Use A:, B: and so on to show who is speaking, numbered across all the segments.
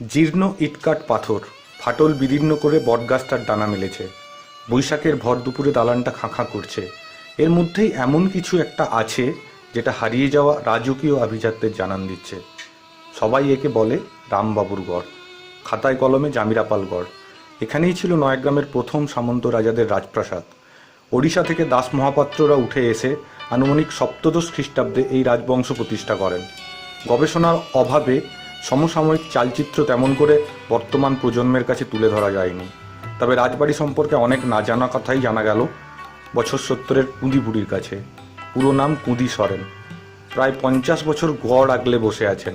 A: জীর্ণ ইটকাট পাথর, ফাটল বিদীর্ণ করে বটগাছটার ডানা মেলেছে। বৈশাখের ভর দুপুরে দালানটা খাঁ করছে। এর মধ্যেই এমন কিছু একটা আছে যেটা হারিয়ে যাওয়া রাজকীয় আভিজাত্যের জানান দিচ্ছে। সবাই একে বলে রামবাবুর গড়। খাতায় কলমে জামিরাপাল গড়। এখানেই ছিল নয়াগ্রামের প্রথম সামন্ত রাজাদের রাজপ্রাসাদ। ওড়িশা থেকে দাস মহাপাত্ররা উঠে এসে আনুমানিক সপ্তদশ খ্রিস্টাব্দে এই রাজবংশ প্রতিষ্ঠা করেন। গবেষণার অভাবে সমসাময়িক চালচিত্র তেমন করে বর্তমান প্রজন্মের কাছে তুলে ধরা যায়নি। তবে রাজবাড়ি সম্পর্কে অনেক না জানা কথাই জানা গেল বছর সত্তরের কুঁদি বুড়ির কাছে। পুরো নাম কুঁদি সরেন। প্রায় পঞ্চাশ বছর গড় আগলে বসে আছেন।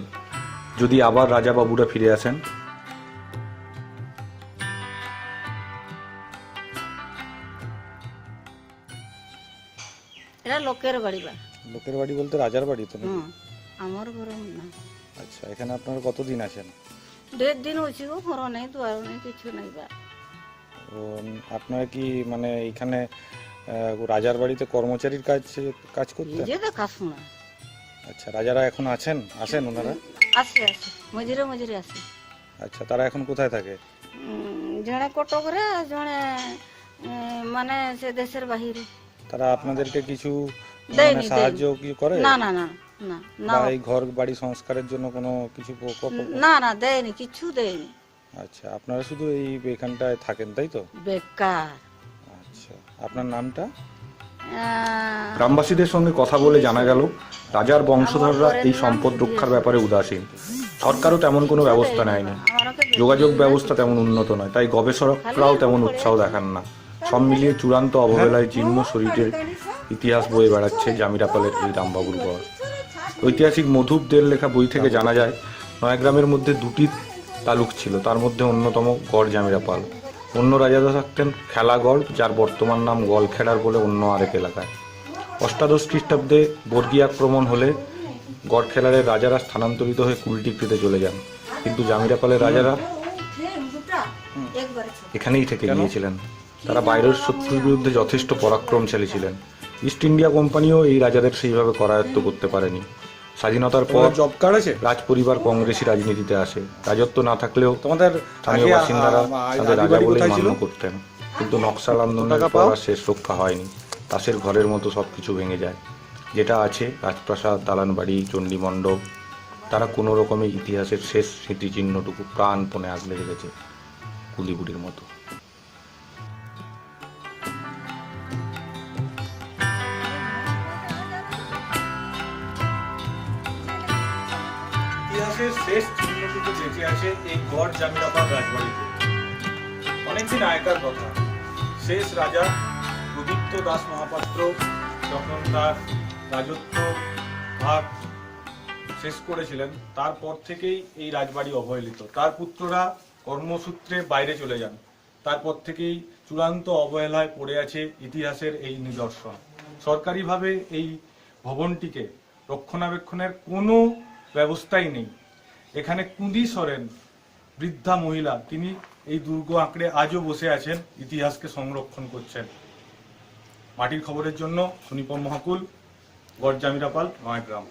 A: যদি আবার রাজাবাবুরা ফিরে আসেন?
B: এটা লোকের বাড়ি বা।
A: লোকের বাড়ি বলতে রাজার বাড়ি তো
B: আমার ঘর না
A: আচ্ছা এখানে আপনারা কতদিন আছেন?
B: দেড় দিন হয়েছি গো ঘর নেই দুয়ার নেই কিছু নেই বা।
A: ও, আপনারা কি মানে এখানে আহ, রাজার বাড়িতে কর্মচারীর কাজ কাজ করতেন?
B: নিজে দেখাশোনা
A: আচ্ছা রাজারা এখন আছেন? আসেন ওনারা?
B: আসে আসে মজুরে মজুরে আসে
A: আচ্ছা তারা এখন কোথায় থাকে?
B: উম, জଣେ কটকরে আর উম, মানে সে দেশের বাহিরে।
A: তারা আপনাদেরকে কিছু
B: দেয়নি,
A: মানে সাহায্য কি করে?
B: না না না। না না।
A: বা এই ঘর বাড়ি সংস্কারের জন্য কোনো কিছু প্রকল্প?
B: না না দেয়নি কিছু দেয়নি।
A: আচ্ছা আপনারা শুধু এই এখানটায় থাকেন তাই তো?
B: বেকার।
A: আচ্ছা আপনার নামটা? গ্রামবাসীদের সঙ্গে কথা বলে জানা গেল রাজার বংশধররা এই সম্পদ রক্ষার ব্যাপারে উদাসীন। সরকারও তেমন কোনো ব্যবস্থা নেয়নি। যোগাযোগ ব্যবস্থা তেমন উন্নত নয় তাই গবেষকরাও তেমন উৎসাহ দেখান না। সব মিলিয়ে চূড়ান্ত অবহেলায় জীর্ণ শরীরের ইতিহাস বয়ে বেড়াচ্ছে জামিরাপালের এই রামবাবুর গড় ঐতিহাসিক মধুপদের লেখা বই থেকে জানা যায় নয়াগ্রামের মধ্যে দুটি তালুক ছিল তার মধ্যে অন্যতম গড় জামিরাপাল অন্য রাজারা থাকতেন খেলাগড় যার বর্তমান নাম গলখেড়ার বলে অন্য আরেক এলাকায়। অষ্টাদশ খ্রিস্টাব্দে বর্গী আক্রমণ হলে গড়খেলারের রাজারা স্থানান্তরিত হয়ে কুলটিকৃতে চলে যান। কিন্তু জামিরাপালের রাজারা এখানেই থেকে গিয়েছিলেন। তারা বাইরের শত্রুর বিরুদ্ধে যথেষ্ট পরাক্রমশালী ছিলেন। ইস্ট ইন্ডিয়া কোম্পানিও এই রাজাদের সেইভাবে করায়ত্ত করতে পারেনি। স্বাধীনতার পর
C: জব কার্ড আছে?
A: রাজ পরিবার কংগ্রেসী রাজনীতিতে আসে। রাজত্ব না থাকলেও
C: তোমাদের
A: স্থানীয় বাসিন্দারা তাদের রাজা
C: ছিল?
A: মান্য করতেন। কিন্তু নকশাল আন্দোলনের পর আর শেষ রক্ষা হয়নি। তাসের ঘরের মতো সব কিছু ভেঙে যায়। যেটা আছে রাজপ্রাসাদ দালানবাড়ি চণ্ডী মণ্ডপ তারা কোনো রকমে ইতিহাসের শেষ স্মৃতিচিহ্নটুকু প্রাণপণে আগলে রেখেছে। কুলিবুড়ির মতো।
C: ইতিহাসের শেষ চিহ্নটুকু বেঁচে আছে এই গড় জামিরাপাল রাজবাড়িতে। অনেকদিন আগেকার কথা। শেষ রাজা প্রদীপ্ত দাস মহাপাত্র যখন তার রাজত্ব ভাগ শেষ করেছিলেন, তারপর থেকেই এই রাজবাড়ি অবহেলিত। তার পুত্ররা কর্মসূত্রে বাইরে চলে যান। তারপর থেকেই চূড়ান্ত অবহেলায় পড়ে আছে ইতিহাসের এই নিদর্শন। সরকারিভাবে এই ভবনটিকে রক্ষণাবেক্ষণের কোনো ব্যবস্থাই নেই। এখানে কুঁদি সরেন, বৃদ্ধা মহিলা, তিনি এই দুর্গ আঁকড়ে আজও বসে আছেন, ইতিহাসকে সংরক্ষণ করছেন। মাটির খবরের জন্য সুনিপম মহাকুল গরজামিরাপাল নয়গ্রাম।